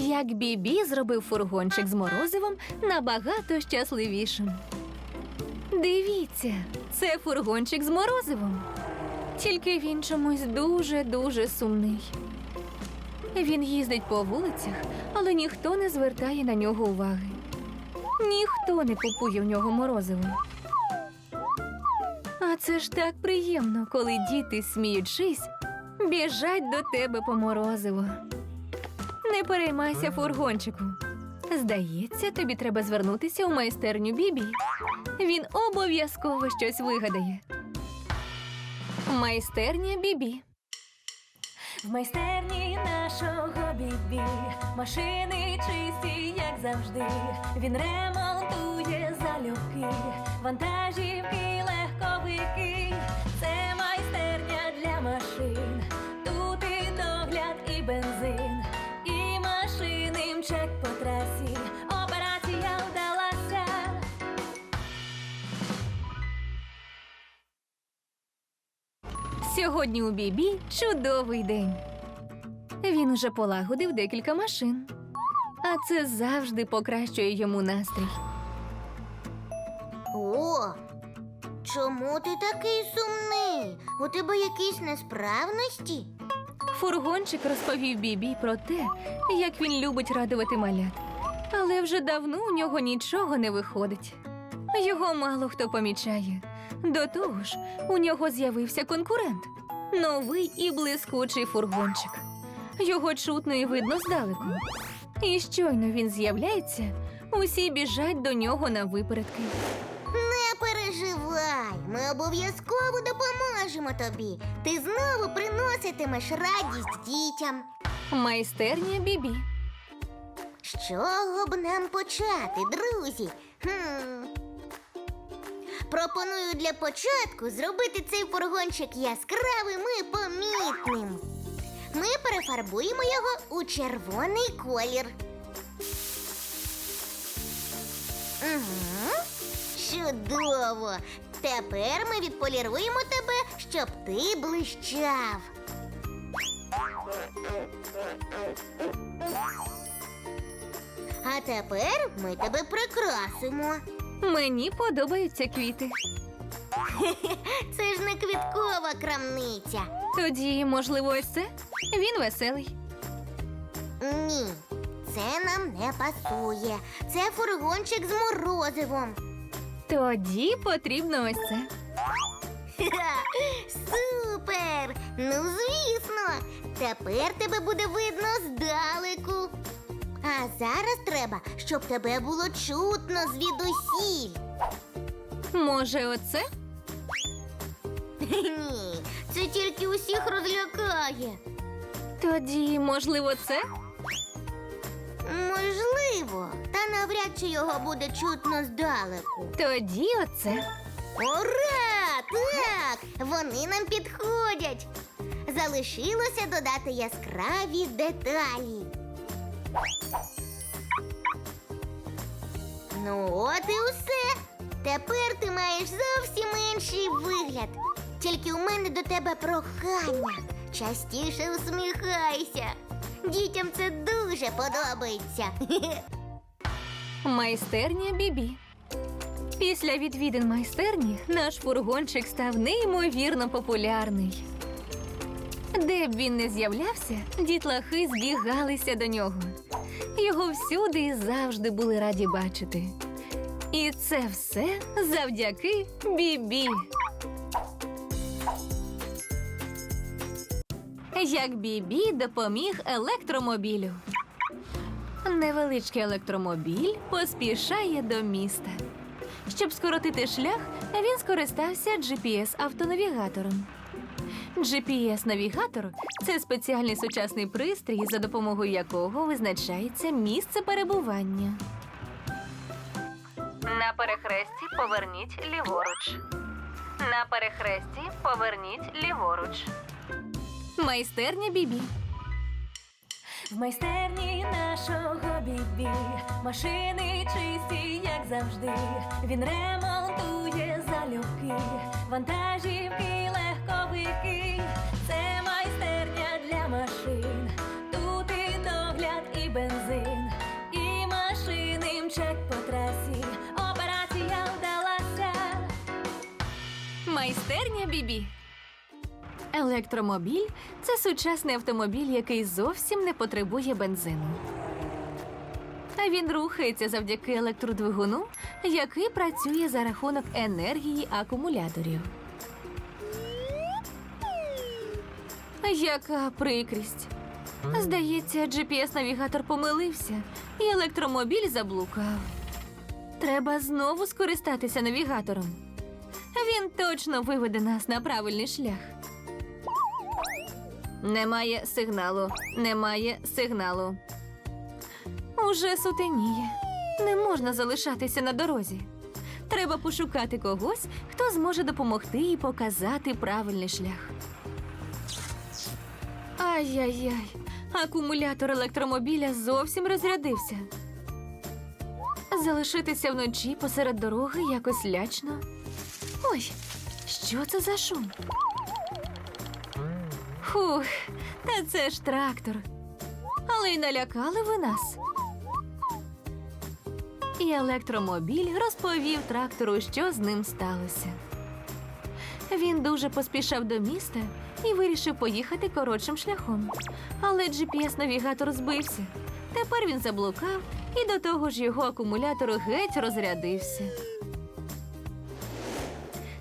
Як Бібі зробив фургончик з морозивом набагато щасливішим. Дивіться, це фургончик з морозивом. Тільки він чомусь дуже-дуже сумний. Він їздить по вулицях, але ніхто не звертає на нього уваги. Ніхто не купує в нього морозиво. А це ж так приємно, коли діти, сміючись, біжать до тебе по морозиво. Не переймайся, фургончику. Здається, тобі треба звернутися у майстерню Бібі. Він обов'язково щось вигадає. Майстерня Бібі. В майстерні нашого бібі машини чисті, як завжди. Він ремонтує залюбки, вантажівки, легковики. Сьогодні у Бібі чудовий день. Він уже полагодив декілька машин, а це завжди покращує йому настрій. О, чому ти такий сумний? У тебе якісь несправності? Фургончик розповів Бібі про те, як він любить радувати малят. Але вже давно у нього нічого не виходить. Його мало хто помічає. До того ж, у нього з'явився конкурент новий і блискучий фургончик. Його чутно і видно здалеку. І щойно він з'являється, усі біжать до нього на випередки. Не переживай, ми обов'язково допоможемо тобі. Ти знову приноситимеш радість дітям. Майстерня Бібі. З чого б нам почати, друзі? Хм. Пропоную для початку зробити цей фургончик яскравим і помітним. Ми перефарбуємо його у червоний колір. Угу. Чудово! Тепер ми відполіруємо тебе, щоб ти блищав. А тепер ми тебе прикрасимо. Мені подобаються квіти. Це ж не квіткова крамниця. Тоді, можливо, ось це? Він веселий. Ні, це нам не пасує. Це фургончик з морозивом. Тоді потрібно ось це. Ха, Супер! Ну, звісно, тепер тебе буде видно здалеку. А зараз треба, щоб тебе було чутно звідусіль. Може, оце? Ні, це тільки усіх розлякає. Тоді, можливо, це? Можливо, та навряд чи його буде чутно здалеку. Тоді оце. Ура! Так! Вони нам підходять. Залишилося додати яскраві деталі. Ну, от і усе. Тепер ти маєш зовсім інший вигляд. Тільки у мене до тебе прохання. Частіше усміхайся. Дітям це дуже подобається. Майстерня Бібі. Після відвідин майстерні наш фургончик став неймовірно популярний. Де б він не з'являвся, дітлахи збігалися до нього. Його всюди і завжди були раді бачити. І це все завдяки Бібі. Як Бібі допоміг електромобілю. Невеличкий електромобіль поспішає до міста. Щоб скоротити шлях, він скористався GPS-автонавігатором. GPS-навігатор це спеціальний сучасний пристрій, за допомогою якого визначається місце перебування. На перехресті поверніть ліворуч. На перехресті поверніть ліворуч. Майстерня Бібі. В майстерні нашого бібі машини чисті, як завжди. Він ремонтує залюбки, вантажівки, прикинь, це майстерня для машин. Тут і догляд, і бензин, і машини мчать по трасі. Операція вдалася. Майстерня бібі. Електромобіль це сучасний автомобіль, який зовсім не потребує бензину. Та він рухається завдяки електродвигуну, який працює за рахунок енергії акумуляторів. Яка прикрість. Здається, GPS-навігатор помилився, і електромобіль заблукав. Треба знову скористатися навігатором. Він точно виведе нас на правильний шлях. Немає сигналу, немає сигналу. Уже сутеніє. Не можна залишатися на дорозі. Треба пошукати когось, хто зможе допомогти і показати правильний шлях. Ай-яй-яй, акумулятор електромобіля зовсім розрядився. Залишитися вночі посеред дороги якось лячно. Ой, що це за шум? Фух, та це ж трактор. Але й налякали ви нас. І електромобіль розповів трактору, що з ним сталося. Він дуже поспішав до міста і вирішив поїхати коротшим шляхом. Але GPS-навігатор збився. Тепер він заблукав, і до того ж його акумулятор геть розрядився.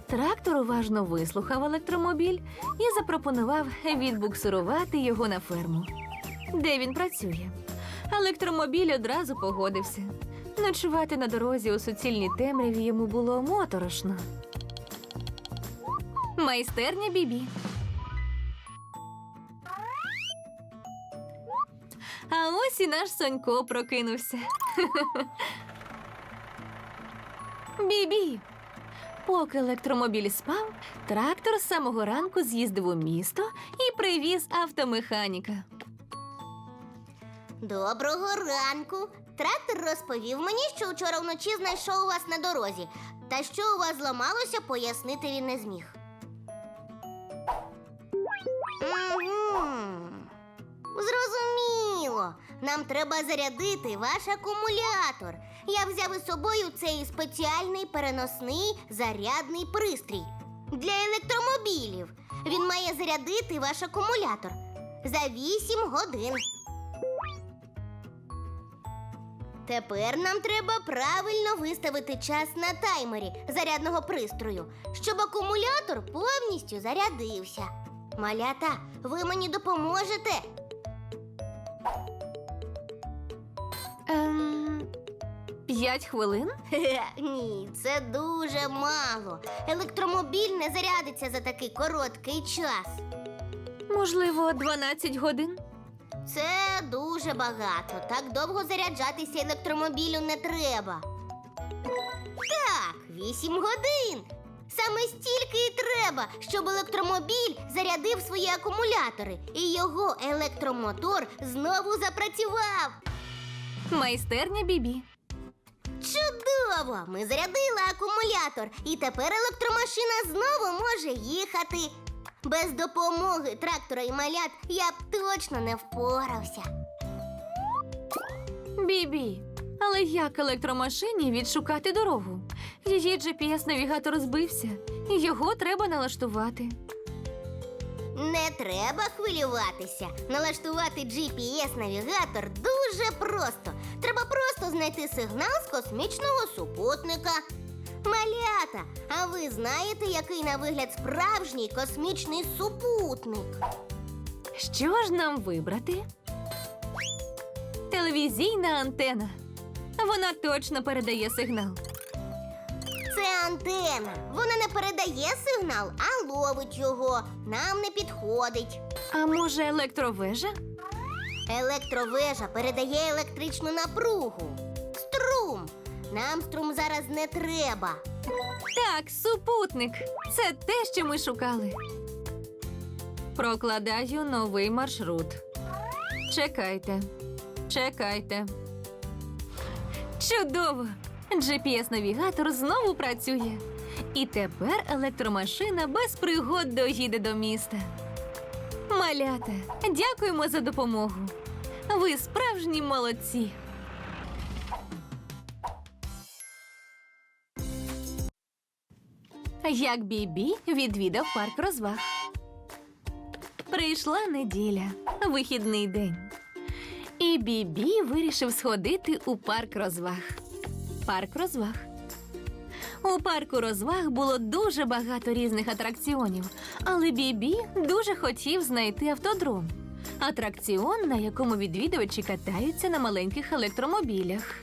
Трактор уважно вислухав електромобіль і запропонував відбуксирувати його на ферму, де він працює. Електромобіль одразу погодився. Ночувати на дорозі у суцільній темряві йому було моторошно. Майстерня Бібі. Ось і наш Сонько прокинувся. Бібі. Поки електромобіль спав, трактор з самого ранку з'їздив у місто і привіз автомеханіка. Доброго ранку. Трактор розповів мені, що вчора вночі знайшов вас на дорозі. Та що у вас зламалося, пояснити він не зміг. Мгм. Зрозуміло. Нам треба зарядити ваш акумулятор. Я взяв із собою цей спеціальний переносний зарядний пристрій для електромобілів. Він має зарядити ваш акумулятор за 8 годин. Тепер нам треба правильно виставити час на таймері зарядного пристрою, щоб акумулятор повністю зарядився. Малята, ви мені допоможете? П'ять хвилин? Хе-хе, Ні, це дуже мало. Електромобіль не зарядиться за такий короткий час. Можливо, 12 годин? Це дуже багато. Так довго заряджатися електромобілю не треба. Так, 8 годин. Саме стільки і треба, щоб електромобіль зарядив свої акумулятори, і його електромотор знову запрацював. Майстерня Бібі. Чудово! Ми зарядили акумулятор, і тепер електромашина знову може їхати. Без допомоги трактора і малят я б точно не впорався. Бібі. Але як електромашині відшукати дорогу? Її GPS-навігатор збився, і його треба налаштувати. Не треба хвилюватися. Налаштувати GPS-навігатор дуже просто. Треба просто знайти сигнал з космічного супутника. Малята, а ви знаєте, який на вигляд справжній космічний супутник? Що ж нам вибрати? Телевізійна антена. Вона точно передає сигнал. Це антена. Вона не передає сигнал, а ловить його. Нам не підходить. А може, електровежа? Електровежа передає електричну напругу. Струм. Нам струм зараз не треба. Так, супутник. Це те, що ми шукали. Прокладаю новий маршрут. Чекайте. Чекайте. Чудово! GPS-навігатор знову працює. І тепер електромашина без пригод доїде до міста. Малята, дякуємо за допомогу. Ви справжні молодці. як Бібі відвідав парк розваг. Прийшла неділя, вихідний день. І Бібі вирішив сходити у парк розваг. Парк розваг. У парку розваг було дуже багато різних атракціонів, але Бібі дуже хотів знайти автодром. Атракціон, на якому відвідувачі катаються на маленьких електромобілях.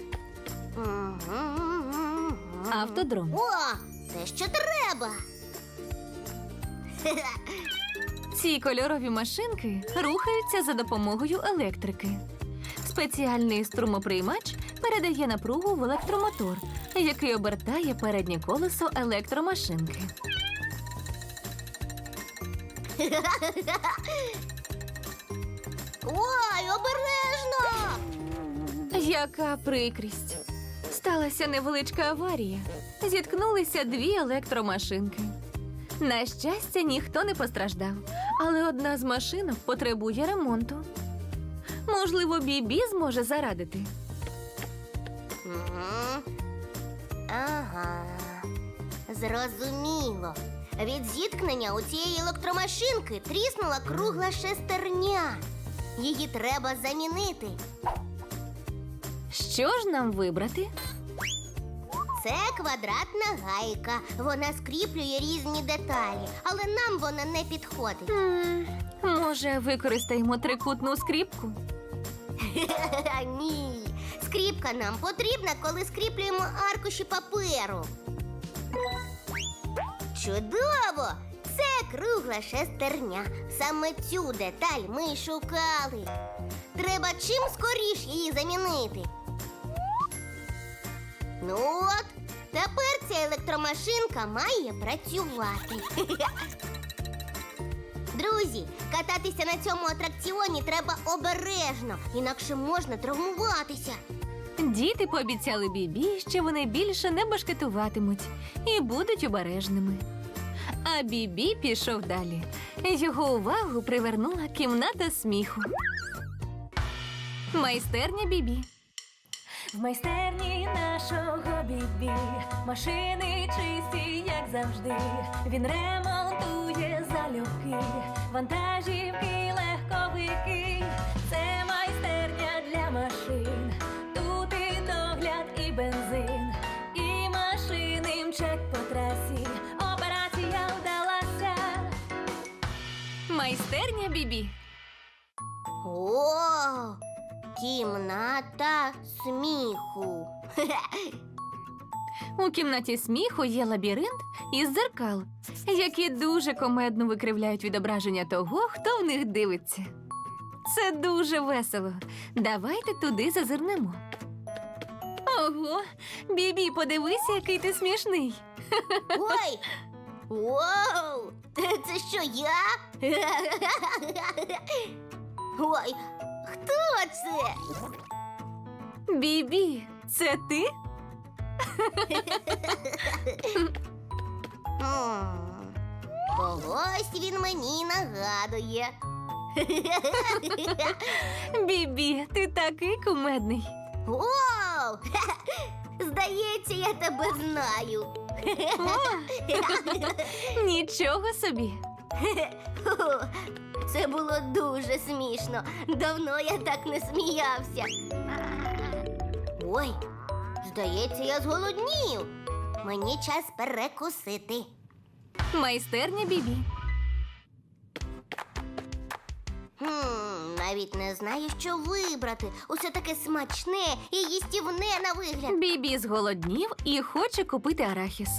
Автодром. О, те, що треба. Ці кольорові машинки рухаються за допомогою електрики. Спеціальний струмоприймач передає напругу в електромотор, який обертає переднє колесо електромашинки. Ой, обережно! Яка прикрість! Сталася невеличка аварія. Зіткнулися дві електромашинки. На щастя, ніхто не постраждав, але одна з машинок потребує ремонту. Можливо, Бібі зможе зарадити. Ага. Зрозуміло. Від зіткнення у цієї електромашинки тріснула кругла шестерня. Її треба замінити. Що ж нам вибрати? Це квадратна гайка. Вона скріплює різні деталі, але нам вона не підходить. М, Може, використаємо трикутну скріпку? Ні. Скріпка нам потрібна, коли скріплюємо аркуші паперу. Чудово! Це кругла шестерня. Саме цю деталь ми й шукали. Треба чим скоріш її замінити. Ну от, тепер ця електромашинка має працювати. Друзі, кататися на цьому атракціоні треба обережно, інакше можна травмуватися. Діти пообіцяли Бібі, що вони більше не башкетуватимуть і будуть обережними. А Бібі пішов далі. Його увагу привернула кімната сміху. Майстерня Бібі. В майстерні нашого бібі машини чисті, як завжди. Він ремонтує залюбки, вантажівки, легковики. Це майстерня для машин. О, кімната сміху. У кімнаті сміху є лабіринт із дзеркал, які дуже комедно викривляють відображення того, хто в них дивиться. Це дуже весело. Давайте туди зазирнемо. Ого, Бібі, подивися, який ти смішний. Ой! Воу! Це що я? Ой, хто це? Бібі, це ти? М, Когось він мені нагадує. Бібі, ти такий кумедний. Воу! Здається, я тебе знаю. Нічого собі. Це було дуже смішно. Давно я так не сміявся. Ой, здається, я зголоднів. Мені час перекусити. Майстерня Бібі. Хм, навіть не знаю, що вибрати. Усе таке смачне і їстівне на вигляд. Бібі зголоднів і хоче купити арахіс.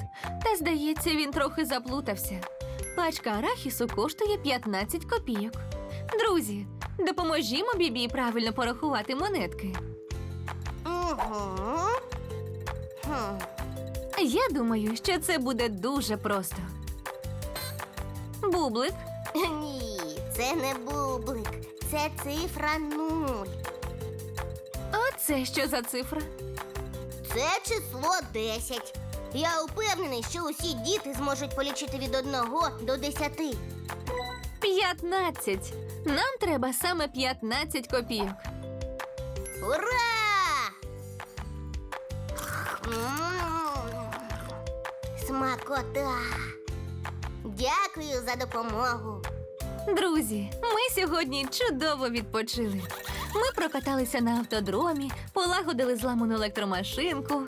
Та здається, він трохи заплутався. Пачка арахісу коштує 15 копійок. Друзі, допоможімо Бібі правильно порахувати монетки. Угу. Хм. Я думаю, що це буде дуже просто. Бублик, Ні, це не бублик, це цифра нуль. а це що за цифра? Це число 10. Я впевнений, що усі діти зможуть полічити від 1 до 10. 15. Нам треба саме 15 копійок. Ура! Смакота. Дякую за допомогу. Друзі, ми сьогодні чудово відпочили. Ми прокаталися на автодромі, полагодили зламану електромашинку,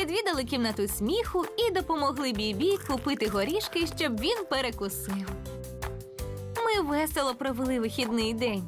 відвідали кімнату сміху і допомогли Бібі купити горішки, щоб він перекусив. Ми весело провели вихідний день.